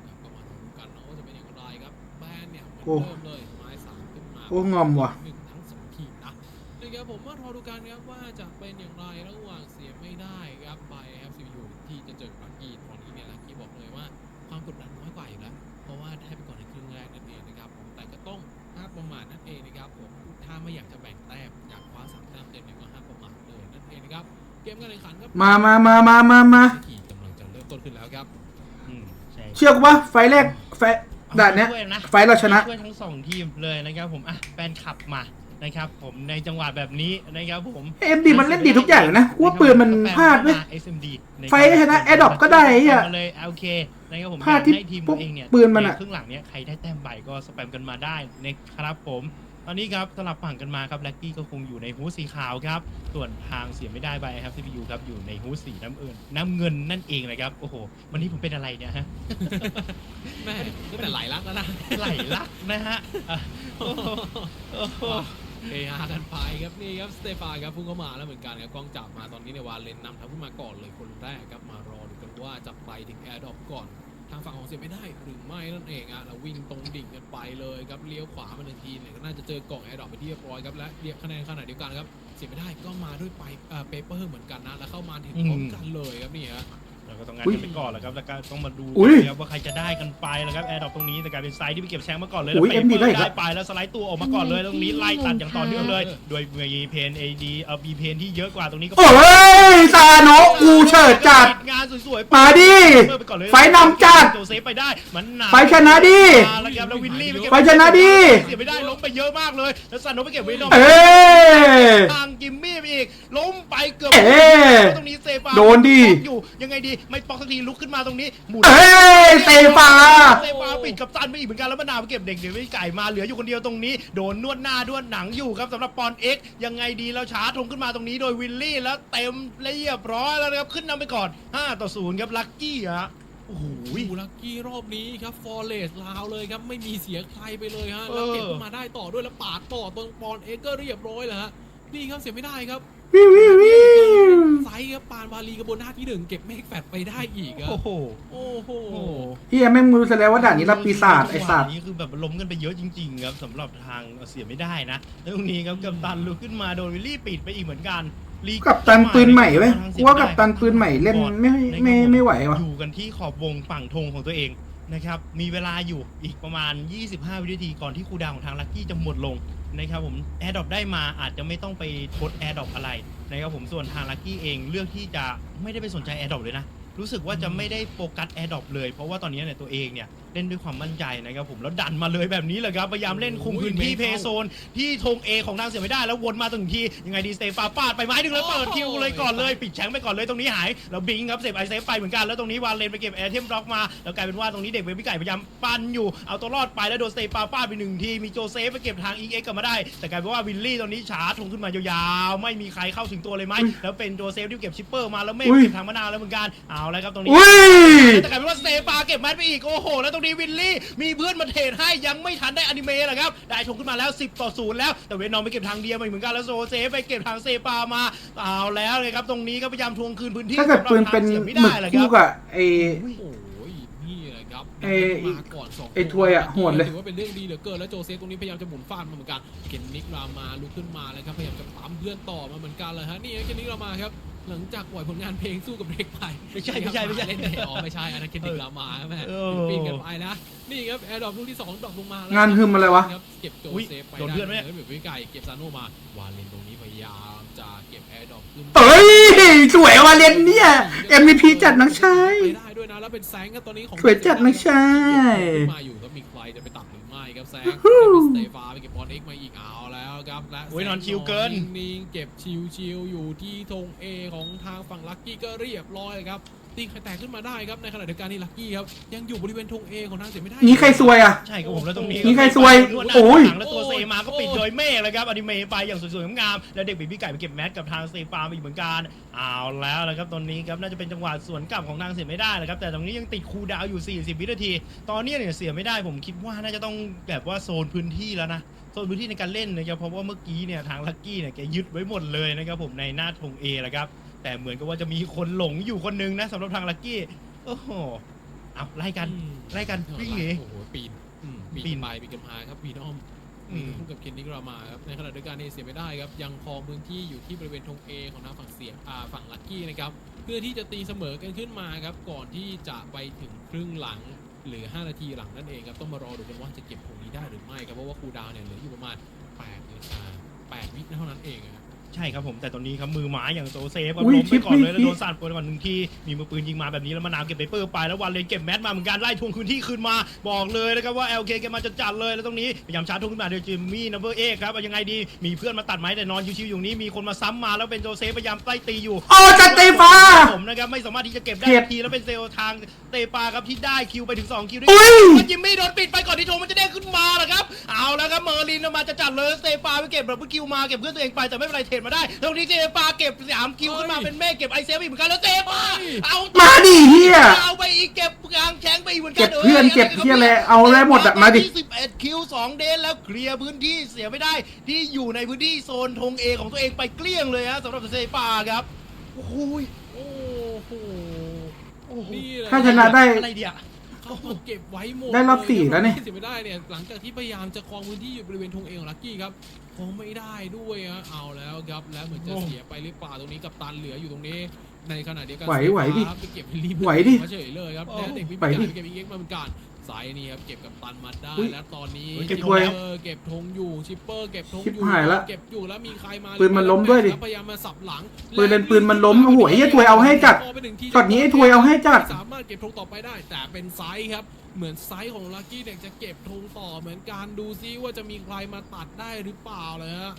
Speaker 3: ครับก็มาดูกันเนาะว่าจะเป็นอย่างไรครับแบนเนี่ยเหมือน
Speaker 2: โอ้
Speaker 3: เริ่มเลยไม้สามขึ้นมา
Speaker 2: โอ้งอมว่ะ
Speaker 3: หนึ่งทั้งสองทีมนะนะครับผมมารอดูกันครับว่าจะเป็นอย่างไรระหว่างเสียไม่ได้ครับไปครับ CPU ที่จะเจอกับลัคกี้ตอนนี้เนี่ยลัคกี้บอกเลยว่าความกดดันน้อยกว่าอยู่แล้วเพราะว่าได้ไปก่อนในครึ่งแรกนั่นเองนะครับผมแต่ก็ต้องห้ามประมาทนั่นเองนะครับผมถ้าไม่อยากจะแบ่งแต้ม อยากคว้าสามแต้มเต็มเนี่ยก็ห้ามประมาทเลยนั่นเองนะครับ เกมการแข่งขันครับ
Speaker 2: มามามามามามา
Speaker 3: ทีกำลังจะเริ่มต้นขึ้นแล้วครับ
Speaker 1: อืมใช่
Speaker 2: เชื่อกูปะไฟล์แรกไฟล์ด่านเนี้ย
Speaker 1: ช่วยะ
Speaker 2: ไฟล์เราชนะ
Speaker 1: ช่วยทั้งสองทีมเลยนะครับผมอะแฟนคลับมานะครับผมในจังหวะแบบนี้นะครับผม
Speaker 2: เอ็มดีมันเล่นดีทุกอย่างอยู่นะกูว่าปืนมันพลาดเว้ย
Speaker 1: SMD
Speaker 2: ไฟชนะ Adopt ก็ได้ไอ้เหี้ย
Speaker 1: มาเลยโอเคนะครับผม
Speaker 2: พลาดที่
Speaker 1: อยกให้ทีม
Speaker 2: พวก
Speaker 1: เองเนี่ย
Speaker 2: ปืนมันอะ
Speaker 1: ใครึ่งหลังเนี่ยใครได้แต้มใบก็สแปมกันมาได้นะครับผม ตอนนี้ครับสลับฝั่งกันมาครับแล็กกี้ก็คงอยู่ในฮูดสีขาวครับ ส่วนทางเสียไม่ได้ใบครับ CPU ครับอยู่ในฮูดสีน้ำเอิญน้ำเงินนั่นเองนะครับโอ้โหวันนี้ผมเป็นอะไรเนี่ยฮะ
Speaker 3: แม่ตั้งแต่ไหลลักแล้วนะ
Speaker 1: ไหลลักนะฮะอะโอ้โหโอ้โห
Speaker 3: เฮฮากันไปครับนี่ครับสเตฟานครับพุ่งเข้ามาแล้วเหมือนกันครับกล้องจับมาตอนนี้ในยวาเลนนำทัพขึ้นมาก่อนเลยคนแรกครับมารอดูกันว่าจะไปถึงแอร์ดรอปก่อน ทางฝั่งของเสียไม่ได้หรือไม่นั่นเองอะแล้ววิ่งตรงดิ่งกันไปเลยครับเลี้ยวขวามาหนึ่งทีเนี่ยก็น่าจะเจอกล่องแอร์ดรอปไปที่เรียบร้อยครับและเรียกคะแนนขนาดเดียวกันครับเสียไม่ได้ก็มาด้วยไปเอ่อเปเปอร์เหมือนกันนะแล้วเข้ามาถึงพร้อมกันเลยครับนี่ฮะ
Speaker 1: เราก็ต้องงาน
Speaker 2: อุ๊ย
Speaker 1: กันไปก่อนแหล้วครับแล้วก็ต้องมาดู
Speaker 2: อุ๊ย
Speaker 1: นะครับว่าใครจะได้กันไปแล้วครับแอร์ดรอปตรงนี้แต่กลายเป็นไซด์ที่ไปเก็บแชงมาก่อนเลย
Speaker 2: อุ๊ย
Speaker 1: แล้ว
Speaker 2: MD ได้อีกแล้ว
Speaker 1: ได้ไปแล้วสไลด์ตัวออกมาก่อนเลยตรงนี้ไล่ตัดอย่างต่อเนื่องเลยโดยมีเพนเอดีเอ่อมีเพนที่เยอะกว่าตรงนี้ก็
Speaker 2: โอ้ยซาโนะกูเฉิดจัด
Speaker 1: งานสวยๆ
Speaker 2: มาดิ
Speaker 1: เปิไปก่อนเลย
Speaker 2: ไฟนำจัด
Speaker 1: โจเซฟไปได้มันหนา
Speaker 2: ไฟชนะดิ
Speaker 1: มาแล้วครับแล้ววินลี่ไปเก็บ
Speaker 2: ไฟชนะดิ
Speaker 1: เสียไม่ได้ล้มไปเยอะมากเลยแล้วซันโนไปเก็บวินนอม
Speaker 2: เอ้ย
Speaker 1: ทางจิมมี่ไปอีกล้มไปเกือบ
Speaker 2: เอ๊ะ
Speaker 1: ตรงนี้เซ ฟา
Speaker 2: โดนดิ
Speaker 1: ป๊อกอยู่ยังไงดีไม่ปอกสักทีลุกขึ้นมาตรงนี้หมุน
Speaker 2: เอ้ยเซฟา
Speaker 1: เซฟาปิดกับซันไปอีกเหมือนกันแล้วมะนาวไปเก็บเด็กเดี๋ยวไม่ไก่มาเหลืออยู่คนเดียวตรงนี้ โดนนวดหน้านวดหนังอยู่ครับสำหรับปอนเอ็กยังไงดีแล้วช้าทงขึ้นมาตรงนี้โดยวิลลี่แล้วเต็มเรียบร้อยแล้วนะครับขึ้นนำไปก่อน 5 ต่อ0ครับลัคกี้ฮะโอ้โห
Speaker 3: ดูลักกี้รอบนี้ครับฟอร์เรสลาวเลยครับไม่มีเสียใครไปเลยฮะ
Speaker 1: เออ
Speaker 3: แล้วเก็บขึ้นมาได้ต่อด้วยแล้วปาดต่อตรงปอนเอกก็เรียบร้อยแล้วฮะนี่ครับเสียไม่ได้ครับ
Speaker 2: วิววิววิว
Speaker 3: ไซส์ครับปานวาลีกระบวนหน้าที่หนึ่งเก็บเมฆแฟดไปได้อีกอะ
Speaker 1: โอ้โห
Speaker 3: โอ้โห
Speaker 1: โอ้โห
Speaker 2: พี่ยังไม่รู้ซะแล้วว่าด่านนี้รับปีศาจไอ้สัตว์
Speaker 1: นี่คือแบบล้มกันไปเยอะจริงๆครับสำหรับทางเสียไม่ได้นะแล้วตรงนี้ครับกับตันลุกขึ้นมาโดนวิลลี่ปิดไปอีกเหมือนกันลี
Speaker 2: กับตันปืนใหม่เว้ยกูว่ากับตันปืนใหม่เล่นไม่ไม่ไม่ไหววะ
Speaker 1: อยู่กันที่ขอบวงฝั่งธงของตัวเองนะครับ มีเวลาอยู่อีกประมาณ 25 วินาทีก่อนที่คูลดาวน์ของทางลัคกี้จะหมดลงนะครับผมแอร์ดรอปได้มาอาจจะไม่ต้องไปทดแอร์ดรอปอะไร นะครับผมส่วนทางลัคกี้เองเลือกที่จะไม่ได้ไปสนใจแอร์ดรอปเลยนะ รู้สึกว่าจะไม่ได้โฟกัสแอร์ดรอปเลย เพราะว่าตอนนี้เนี่ยตัวเองเนี่ย เล่นด้วยความมั่นใจนะครับผมแล้วดันมาเลยแบบนี้เลยครับพยายามเล่นคุมพื้นที่เพย์โซน ที่ธงเอของทางเสียไม่ได้แล้ววนมาตรงทียังไงดีสเตฟาปาดไปไม้หนึ่งแล้วเปิดคิวเลยก่อนเลย ปิดแชงไปก่อนเลยตรงนี้หายแล้วบิงครับเซฟไอเซฟไปเหมือนกันแล้วตรงนี้วานเลนไปเก็บแอร์เทมร็อกมาแล้วกลายเป็นว่าตรงนี้เด็กเบบี้ไก่พยายามปั้นอยู่เอาตัวรอดไปแล้วโดนสเตฟาปาดไปหนึ่งทีมีโจเซฟไปเก็บทางอีเอ็กกลับมาได้ แต่กลายเป็นว่าวิลลี่ตรงนี้ชาร์จทงขึ้นมายาวๆไม่มีใครเข้าถึงตัวเลยไหมแล้วเป็นโจเซฟที่เก็บชิปเปอร์มาแล้วเมฆ
Speaker 2: อุ้ย
Speaker 1: เก็บทางมะนาวแล้วเหมือนกันเอาแล้วครับตรงนี้
Speaker 2: อุ้ย
Speaker 1: แต่กลายเป็นว่าสเตฟาเก็บแมทไปอีกโอ้โหแล้วตรงนี้วิลลี่ มีเพื่อนมาเทรดให้ยังไม่ทันได้อนิเมะเลยครับ ได้ชงขึ้นมาแล้ว 10 ต่อ 0 แล้ว แต่เวนนอมไปเก็บทางเดียวมาอีกเหมือนกันแล้วโซเซฟไปเก็บทางเซปามาเอาแล้วเลยครับตรงนี้ก็พยายามทวงคืนพื้นที่
Speaker 2: ถ้าเกิดปืนเป็น
Speaker 1: สำหรับทางสียไม่
Speaker 2: หมึ
Speaker 1: ได้
Speaker 2: ก
Speaker 1: เลยค
Speaker 2: คู่
Speaker 1: รับ
Speaker 2: กับไอ
Speaker 3: โอ้ยนี่แหละครับ
Speaker 2: ไอ้
Speaker 3: มาก่อนสอง
Speaker 2: ไอ้ถ้วยอะโหดเลย
Speaker 3: ถือว่าเป็นเรื่องดีเหลือเกินแล้วโจเซฟตรงนี้พยายามจะหมุนฟาดมาเหมือนกันเคนนิกรามาลุกขึ้นมาเลยครับพยายามจะปั๊มเพื่อนต่อมาเหมือนกันเลยฮะนี่เคนนิกรามาครับ หลังจากปล่อยผลงานเพลงสู้กับเด็กไป
Speaker 1: ไม่ใช่ไม่ใช่ไม่ใช่
Speaker 3: เล่นเตะอ๋อไม่ใช่อันนั้นเคนนิกรามาแม่
Speaker 1: เออ
Speaker 3: ปีนกันไปนะนี่ครับแอร์ดรอปลูกที่สองดรอปลงมาแล้ว
Speaker 2: งานฮึมอะไรวะ
Speaker 3: ครับเก็บโจ
Speaker 1: อุ๊ย
Speaker 3: เซฟไป
Speaker 1: โดนเพื่อนไหมเนี่ย
Speaker 3: แบบวิไก่เก็บซาโนมาวาเลนตรงนี้พยายามจะเก็บแอร์ดรอปขึ้น
Speaker 2: เอ้ยสวยว่ะเลนเนี่ย MVP จัดน้องชาย
Speaker 3: ไปได้ด้วยนะแล้วเป็นแซงครับตอนนี้ของ
Speaker 2: สวยจัดน้องชาย
Speaker 3: ขึ้นมาอยู่ครับมีใครจะไปตัดหรือ ไม่ครับแซง
Speaker 2: ฮู้
Speaker 3: จะเป็นสเตฟาไปเก็บบอลเอ็กมาอีกเอาแล้วครับและ
Speaker 1: โอ้ยนอนชิลเกิน
Speaker 3: นิ่งๆเก็บชิลชิลอยู่ที่ธงเอของทางฝั่งลักกี้ก็เรียบร้อยครับ ตีไข่แตกขึ้นมาได้ครับในขณะเดียวกันนี่ลักกี้ครับยังอยู่บริเวณธงเอของทางเสียไม่ได้
Speaker 2: นี่ใครซวยอะ
Speaker 1: ใช่ครับผมแล้วตรงนี้
Speaker 2: นี่ใครซวย
Speaker 1: นวดหน้า
Speaker 2: โอ้ย
Speaker 1: หลังแล้วตัวเซมาก็ปิดโดยเมฆเลยครับอนิเมะไปอย่างสวยๆงามๆแล้วเด็กบีบี้ไก่ไปเก็บแมทกับทางเซฟามาอีกเหมือนกันเอาแล้วนะครับตอนนี้ครับน่าจะเป็นจังหวะสวนกลับของทางเสียไม่ได้นะครับแต่ตรงนี้ยังติดคูลดาวน์อยู่ 40 วินาที ตอนนี้เนี่ยเสียไม่ได้ผมคิดว่าน่าจะต้องแบบว่าโซนพื้นที่แล้วนะโซนพื้นที่ในการเล่นนะครับเพราะว่าเมื่อกี้เนี่ยทางลักกี้เนี่ยแกยึดไว้หมดเลยนะครับผมในหน้าธงเอแหละครับ แต่เหมือนกับว่าจะมีคนหลงอยู่คนหนึงนะสำหรับทางลักกี้ โอ้โหเอาไล่กัน
Speaker 3: อืม
Speaker 1: ไล่กันวิ่งหนี
Speaker 3: โอ้โหปีนอืมปี
Speaker 1: ปี
Speaker 3: น
Speaker 1: น
Speaker 3: ไปปีนกันมาครับปีนอ้อม
Speaker 1: อืม
Speaker 3: คู่กับเคนนิกรามาครับในขณะเดียวกันนี่เสียไม่ได้ครับ ยังครองพื้นที่อยู่ที่บริเวณธงเอของทางฝั่งเสียอ่าฝั่งลักกี้นะครับ เพื่อที่จะตีเสมอกันขึ้นมาครับ ก่อนที่จะไปถึงครึ่งหลังหรือ 5 นาทีหลังนั่นเองครับต้องมารอดูกันว่าจะเก็บธงนี้ได้หรือไม่ครับเพราะว่าคูลดาวน์เนี่ยเหลืออยู่ประมาณ8นาที8วิเท่านั้นเองครับ
Speaker 1: ใช่ครับผมแต่ตอนนี้ครับมือหมาอย่างโซเซฟครับ
Speaker 2: อุ้ย
Speaker 1: ล้มไปก่อนเลย
Speaker 2: ชิป
Speaker 1: แล้วโดนสาดปืนก่อนหนึ่งทีมีมือปืนยิงมาแบบนี้แล้วมานาวเก็บไปเปอร์ไปแล้ววันเลนเก็บแมทมาเหมือนกันไล่ทวงคืนที่คืนมาบอกเลยนะครับว่า LK แกมาจะจัดเลยแล้วตรงนี้พยายามชาร์จทวงขึ้นมาโดยจิมมี่นัมเบอร์เอกครับเอายังไงดีมีเพื่อนมาตัดไม้แต่นอนชิวๆอยู่นี้มีคนมาซ้ำมาแล้วเป็นโจเซฟพยายามไล่ตีอยู่
Speaker 2: โอ้จัดเตฟา
Speaker 1: ผมนะครับไม่สามารถที่จะเก็บได้
Speaker 2: เก็บ
Speaker 1: ทีแล้วเป็นเซลล์ทางเตปาครับที่ได้คิวไปถึง 2 คิวด้ว
Speaker 2: อุ้
Speaker 1: ย
Speaker 2: ย
Speaker 1: กันจิมมี่โดนปิดไปก่อนที่ธงมันจะได้ขึ้นมาแหละครับเอาแล้วครับเมอร์ลินมาจะจัดเลยเตปาไปเก็บแบบคิวมาเก็บเพื่อนตัวเองไปแต่ไม่เป็นไรเทรดมาได้ตรงนี้เตปาเก็บสามคิวขึ้นมาเป็นแม่เก็บไอเซฟอีกเหมือนกันแล้วเตปาเอา
Speaker 2: มาดิเฮีย
Speaker 1: เอาไปอีกเก็บกลางแข้งไปอีกเหมือนกั
Speaker 2: เก็บเพื่อนเก็บเหี้ยอะไรเอาได้หมดอะมาดิ
Speaker 1: 21คิว2เดนแล้วเคลียร์พื้นที่เสียไม่ได้ ที่อยู่ในพื้นที่โซนธงเอของตัวเองไปเกลี้ยงเลยฮะสำหรับเซปาครับโอ้โห
Speaker 3: โอ้โห
Speaker 1: โอ้โห
Speaker 3: นี่แหละ
Speaker 2: ถ้าชนะได้
Speaker 1: อะไรเดีย
Speaker 3: เขามาเก็บไว้หมด
Speaker 2: ได้รอบสี่แล้วนี่
Speaker 3: เสียไม่ได้เนี่ยหลังจากที่พยายามจะครองพื้นที่อยู่บริเวณธงเอของลักกี้ครับครองไม่ได้ด้วยฮะเอาแล้วครับแล้วเหมือนจะ
Speaker 1: โอ้
Speaker 3: เสียไปหรือเปล่าตรงนี้กับตันเหลืออยู่ตรงนี้ ในขณะเดียวกัน
Speaker 2: ไหวไหวดิ
Speaker 3: เซฟาไปเก็บรีบ
Speaker 2: ไหวดิ
Speaker 3: มาเฉยเลยครับ
Speaker 1: โอ้
Speaker 3: แล้วเด็กพี่
Speaker 2: ไหว
Speaker 3: ใหญ่
Speaker 2: ดิ
Speaker 3: ไปเก็บอีเอ็กซ์มาเหมือนกัน สายนี่ครับเก็บกับตันมาได้
Speaker 2: อุ๊ย
Speaker 3: และตอนนี้
Speaker 1: เฮ้ยเก็บ
Speaker 3: ชิป
Speaker 1: ถ้วย
Speaker 3: เปอร์เก็บธงอยู่ชิปเปอร์เก็บธง
Speaker 2: ชิบ
Speaker 3: อยู่
Speaker 2: หายละ
Speaker 3: เก็บอยู่แล้วมีใครมา
Speaker 2: ปืนมันล้มด้วยดิ
Speaker 3: แพยายามมาสับหลัง
Speaker 2: ปืนเป็นปืนมันล้มโอ้โหไอ้เหี้ยถวยเอาให้จัด
Speaker 3: พไปหนึ่งที
Speaker 2: ช็อตนี้ไอ้ถวยเอาให้จัด
Speaker 3: สามารถเก็บธงต่อไปได้ แต่เป็นไซส์ครับเหมือนไซส์ของลักกี้เนี่ยจะเก็บธงต่อเหมือนกันดูซิว่าจะมีใครมาตัดได้หรือเปล่าเลยฮะ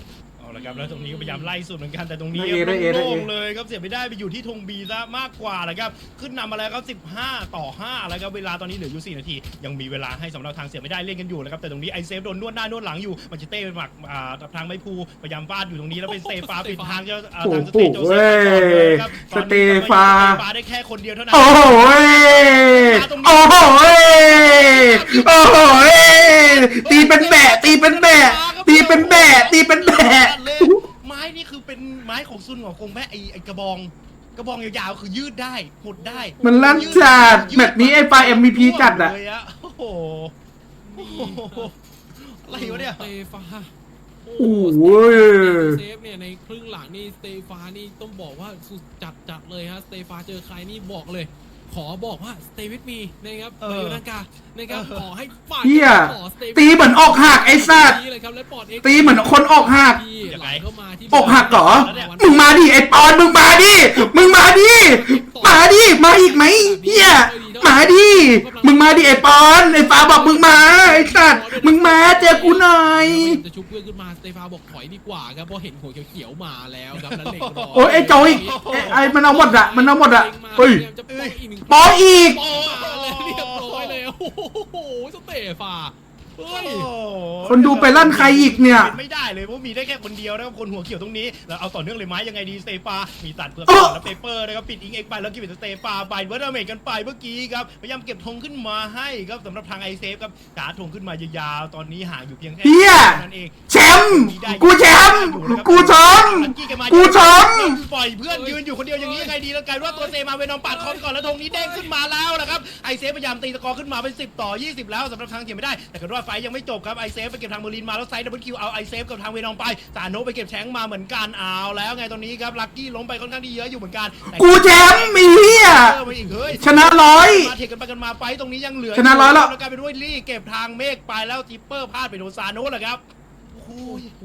Speaker 1: เอาละครับแล้วตรงนี้ก็พยายามไล่สุดเหมือนกันแต่ตรงนี้
Speaker 2: ได้เอได้เอได้เอ
Speaker 1: โล่งๆเลยครับเสียไม่ได้ไปอยู่ที่ธงบีซะมากกว่านะครับขึ้นนำมาแล้วครับ 15 ต่อ5แล้วครับเวลาตอนนี้เหลืออยู่ 4 นาที ยังมีเวลาให้สำหรับทางเสียไม่ได้เล่นกันอยู่นะครับแต่ตรงนี้ไอเซฟโดนนวดหน้านวดหลังอยู่มันจะเต้ไปหมักอ่าทางไม้พูพยายามฟาดอยู่ตรงนี้แล้วเป็นสเตฟาปิดทางเจ้าอ่า
Speaker 2: โอ้
Speaker 1: ทางส
Speaker 2: โห
Speaker 1: เตโจเซฟไปก่อนเลยครับ
Speaker 2: สเตฟา
Speaker 1: สเตฟาได้แค่คนเดียวเท่านั้น
Speaker 2: โอ้โหโอ้โหโอ้โหตีเป็นแบะตีเป็นแบะ ตีเป็นแบะตีเป็นแบะ
Speaker 1: ไม้นี่คือเป็นไม้ของซุนของคงแม่ไอไอกระบอง กระบองยาวๆคือยืดได้หดได้
Speaker 2: มันลั่นจัดแบบนี้ไอ้ปลา MVP จัดอะ
Speaker 1: เลยอะโอ้โห
Speaker 3: นี่
Speaker 1: โอ้โหอะไรวะเนี่ย
Speaker 3: สเตฟา
Speaker 2: โอ้โห
Speaker 3: เซฟเนี่ยในครึ่งหลังนี่สเตฟานี่ต้องบอกว่าสุดจัดจัดเลยฮะ สเตฟาเจอใครนี่บอกเลย ขอบอกว่า stay with me นะครับ
Speaker 1: เออ
Speaker 3: มายูนากานะครับ
Speaker 1: เออ
Speaker 3: ขอให้ฝ่าย
Speaker 2: เหี้ย
Speaker 3: ขอ stay
Speaker 2: ตีเหมือนอกหักไอ้สัตว์
Speaker 3: นี่เลยครับและปอด X
Speaker 2: ตีเหมือนคนอกหัก
Speaker 3: ที่ไหลเข้ามาที่
Speaker 2: อกหักเหรอ
Speaker 3: แล้วเนี่ย
Speaker 2: มึงมาดิไอ้ปอนมึงมาดิ มึงมาดิ มาดิ มาอีกไหมเฮียมาดิ มึงมาดิไอ้ปอนไอ้ฟ้าบอกมึงมาไอ้สัตว์ มึงมาเจอกูหน่อย
Speaker 3: จะชุบเพื่อนขึ้นมาสเตฟาบอกถอยดีกว่าครับเพราะเห็นหัวเขียวๆมาแล้วครับแล้วเล็งรอ
Speaker 2: โอ้ยไอ้โจอยไอ้ไอ้มันเอาหมดอะมันเอาหมดอะเฮ้ย
Speaker 3: จะปล่อยอีกหนึ่ง
Speaker 2: ปออีก
Speaker 3: มาเลยเรียบร้อยเลยโอ้โหสเตฟา
Speaker 2: คนดูไปลั่นใครอีกเนี่ย
Speaker 1: ป็ไม่ได้เลยเพราะมีได้แค่คนเดียวนะครับคนหัวเขียวตรงนี้แล้วเอาต่อเนื่องเลยไหมยังไงดีสเตฟามีตัดเพื่อ
Speaker 2: เอ้อ
Speaker 1: แล้วเปเปอร์นะครับปิดอิงเอกไปแล้วกิฟต์สเตฟาไปเวิร์ดเมจกันไปเมื่อกี้ครับพยายามเก็บธงขึ้นมาให้ครับสำหรับทางไอเซฟครับกาธงขึ้นมายาวๆตอนนี้ห่างอยู่เพียงแค่
Speaker 2: เฮีย
Speaker 1: ท่านั้นเอง
Speaker 2: แชมป์กูแชมป์กูชมกูชม
Speaker 1: ปล่อยเพื่อนยืนอยู่คนเดียวอย่างนี้ยังไงดีแล้วกลายเป็นว่าตัวเซมาเวนอมปาดคอมก่อนแล้วธงนี้เด้งขึ้นมาแล้วนะครับไอเซฟพยายามตีตะกอร์ขึ้นมาเป็น10 ต่อ 20 แล้วสำหรับทางเขียนไม่ได้แต่ก็ว่าไฟยังไม่จบครับไอเซฟไปเก็บทางเบอร์ลินมาแล้วไซด์ดับเบิลคิวเอาไอเซฟกับทางเวนอมไปซาโนไปเก็บแชงค์มาเหมือนกันเอาแล้วไงตรงนี้ครับลักกี้ล้มไปค่อนข้างที่เยอะอยู่เหมือนกันแต่
Speaker 2: กูแชมป์ไอ้เฮีย
Speaker 1: เออมาอีกเฮ้ย
Speaker 2: ชนะร้อย
Speaker 1: มาเทกันไปกันมาไฟตรงนี้ยังเหลือ
Speaker 2: ชนะร้อยแล้ว
Speaker 1: แล้วกลายเป็นว่าลี่เก็บทางเมฆไปแล้วจิปเปอร์พลาดไปโดนซาโนแหละครับโอ้โห
Speaker 3: โอ้โห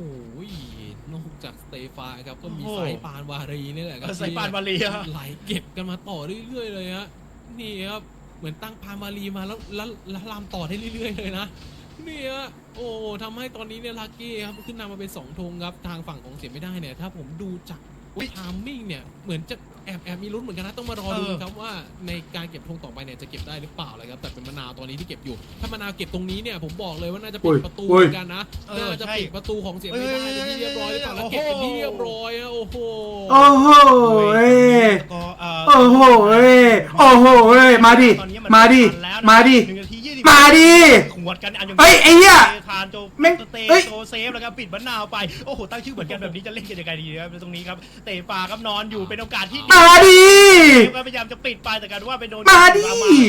Speaker 3: นอกจากสเตฟาครับก็มี
Speaker 1: โอ้โห
Speaker 3: สายปานวารีนี่แหละครั
Speaker 1: เออสายปานวารีอะ
Speaker 3: ไหลเก็บกันมาต่อเรื่อยๆเลยฮะนี่ครับเหมือนตั้งพานวารีมาแล้วแล้วแล้วลามต่อได้เรื่อยๆเลยนะ นี่ฮะโอ้ทำให้ตอนนี้เนี่ยลักกี้ครับขึ้นนำมาเป็นสองธงครับ ทางฝั่งของเสียไม่ได้เนี่ย ถ้าผมดูจากทามมิ่งเนี่ยเหมือนจะแอบแอบมีลุ้นเหมือนกันนะต้องมารอดู
Speaker 1: เออ
Speaker 3: ครับว่าในการเก็บธงต่อไปเนี่ยจะเก็บได้หรือเปล่าเลยครับแต่เป็นมะนาวตอนนี้ที่เก็บอยู่ ถ้ามะนาวเก็บตรงนี้เนี่ยผมบอกเลยว่าน่าจะปิดประตู
Speaker 2: โอ้
Speaker 3: เห
Speaker 2: ย
Speaker 3: มือนกันนะ
Speaker 1: เออ
Speaker 3: น่าจะ
Speaker 1: ใช่
Speaker 3: ปิดประตูของเสียไม่ได้เป็นที่เรียบร้อยหรือเปล่าแล้วเก็บเป็นที่เรียบร้อยอะโอ้โห
Speaker 2: โอ้โหเอ้ย
Speaker 1: ก็เอ่อ
Speaker 2: โอ้โหเอ้ยโอ้โหเอ้ยมาดิ
Speaker 1: ตอนนี้น
Speaker 2: มาดิ
Speaker 1: ทันแล้วนะ
Speaker 2: มาดิ
Speaker 1: หนึ่งนาทียี่สิบ
Speaker 2: มาดิ
Speaker 1: ขวดกันอันอย่าง
Speaker 2: เฮ้ยไอ้เหี้ย
Speaker 1: ทานโจ
Speaker 2: แม่ง
Speaker 1: เต
Speaker 2: เฮ้ย
Speaker 1: โซเซฟแล้วครับปิดบันนาวไปโอ้โหตั้งชื่อเหมือนกันแบบนี้จะเล่นกันยังไงดีครับตรงนี้ครับเตะปาครับนอนอยู่เป็นโอกาสที่ดี
Speaker 2: มาดิ
Speaker 1: เซฟก็พยายามจะปิดไปแต่การว่าไปโดน
Speaker 2: มาดิ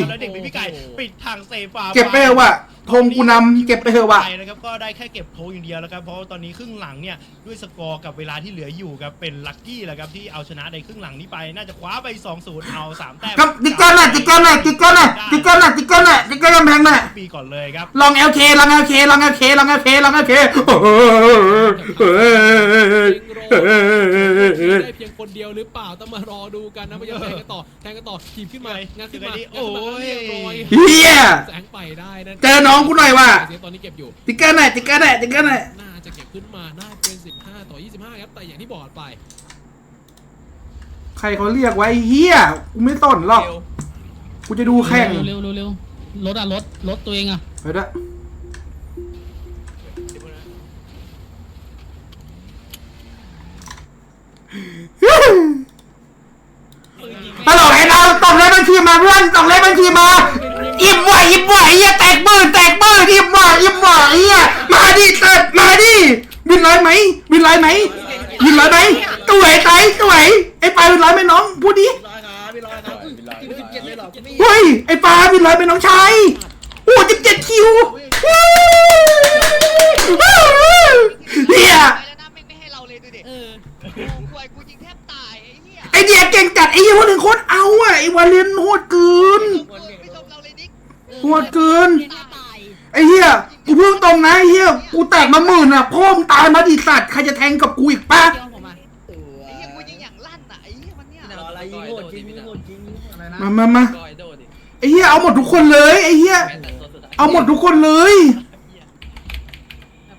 Speaker 1: แล้วเด็กเป็นพี่ไก่ปิดทางเซฟา
Speaker 2: เก็บไปเถอะว่ะธงกูนำเก็บไปเถอะว่ะ
Speaker 1: ไปนะครับก็ได้แค่เก็บโทอย่างเดียวแล้วครับเพราะว่าตอนนี้ครึ่งหลังเนี่ยด้วยสกอร์กับเวลาที่เหลืออยู่ครับเป็นลัคกี้แหละครับที่เอาชนะในครึ่งหลังนี้ไปน่าจะคว้าไป2-0เอาสามแต้ม
Speaker 2: ครับติ๊กเกอร์หน่อยติ๊กเกอร์หน่อยติ๊กเกอร์หน่อยติ๊กเกอร์หน่อยติ๊กเกอร์หน่อยติ๊กเกอร์กำแพงหน่อย
Speaker 1: ปีก่อนเลยครับ
Speaker 2: ลองเอลเคลองเอลเคลองเอลเคลองเอลเคลองเอลเคโอ้โหเฮ้ยเฮ้ยเฮ้ยเฮ้ย
Speaker 3: ได้เพียงคนเดียวหรือเปล่าต้องมารอดูกันนะพยายามแทงกันต่อแทงกันต่อทีมขึ้นมางัดขึ้นมางัดขึ้นมาเรียบร้อย
Speaker 2: เฮีย
Speaker 3: แสงไปได้นะ
Speaker 2: เจอน้องกูหน่อยว่ะ
Speaker 3: เสียตอนนี้เก็บอยู่
Speaker 2: ติ๊กเกอร์หน่อยติ๊กเกอร์หน่อยติ๊กเกอร์หน่อย
Speaker 3: น่าจะเก็บขึ้นมาได้เป็น 15 ต่อ 25 ครับแต่อย่างที่บอกไป
Speaker 2: ใครเขาเรียกไว้เฮียกูไม่สนหรอกกูจะดูแข่ง
Speaker 4: เร็วเร็วเร็ว รถอะรถรถตัวเองอะ
Speaker 2: ไปด้วยฮัลโหลไอ้เราตกเลขบัญชีมาเพื่อนตกเลขบัญชีมาอิ่มไหวอิ่มไหวเฮียแตกมือแตกมืออิ่มไหวอิ่มไหวเฮียมาดิเติร์ดมาดิวินร้อยไหมวินร้อยไหมวินร้อยไหมสวยใจสวยไอ้ปลายวินร้อยไหมน้องพูดดิ
Speaker 5: ร้อยครับพี่ร้อยครับกินสิบเจ็ด เลยเหรอคุณพี่
Speaker 2: เฮ้ย ไอ้ปลาวินร้อยไหมน้องชายโอ้จิบเจ็ดคิววู้เฮีย
Speaker 6: ไปแล้วนะไม่ไม่ให้เราเลยดูดิโอ้ควยกูยิงแทบตายไอ้เหี้ย
Speaker 2: ไอเดียเก่งจัดไอ้เหี้ยคนหนึ่งโคตรเอาอะไอ้วาเลนโหดเกิน
Speaker 6: ไม่ชมเราเลยนิก
Speaker 2: โหดเกิน
Speaker 6: ตาย
Speaker 2: ไอ้เหี้ยกูพูดตรงนะไอ้เหี้ยกูแตกมาหมื่นอะพ่อมึงตายมาดิสัตว์ใครจะแทงกับกูอีกปะ
Speaker 6: ไอ้เหี้ยกูยิงอย่างลั่นอะไอ้เหี้ยมันเนี่ย
Speaker 5: รออะไรยิงโหดจริงยิงโหดจริงอะไรนะ
Speaker 2: มามามา ไอ้เหี้ยเอาหมดทุกคนเลยไอ้เหี้ยเอาหมดทุกคนเลย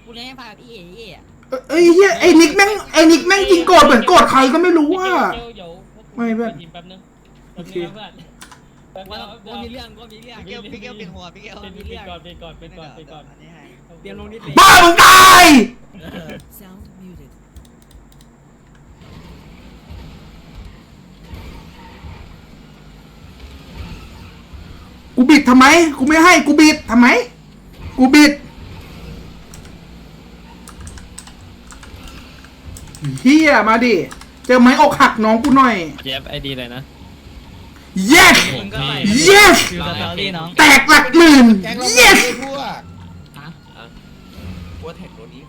Speaker 4: กูเล่นให้พากับพี่เอ๋พี่เอ๋อะ
Speaker 2: เอ้ยไอ้เหี้ยไอ้นิกแม่งไอ้นิกแม่งยิงโกรธเหมือนโกรธใครก็ไม่รู้อะไม่เพื่อน
Speaker 7: แป๊บนึง
Speaker 2: โอเค
Speaker 7: แป๊บนึงแป๊บ
Speaker 4: ว่า
Speaker 7: นึง
Speaker 4: ว่ามีเรื่องก็มีเรื่อง
Speaker 6: พี่เกลพี่เกลปิดหัวพี่เกล
Speaker 7: เป็นปิดก่อนปิดก่อนปิดก่อนปิดก่อน
Speaker 6: อันนี้ให้
Speaker 4: เตรียมลงนิด
Speaker 2: บ้ามึงตายกูบิ ดทำไม กูไม่ให้กูบิดทำไม กูบิดเฮียมาดิ เจอไม้อกหักน้องกูหน่อย
Speaker 7: เจฟไอดีเลยนะ
Speaker 2: yes
Speaker 7: มึงก็ไป
Speaker 2: yes
Speaker 7: คือสตอรี่น้อง
Speaker 2: แตกหลักหมื่น yes
Speaker 5: พวก
Speaker 4: ฮะ
Speaker 5: ว่าแท็กรถนี้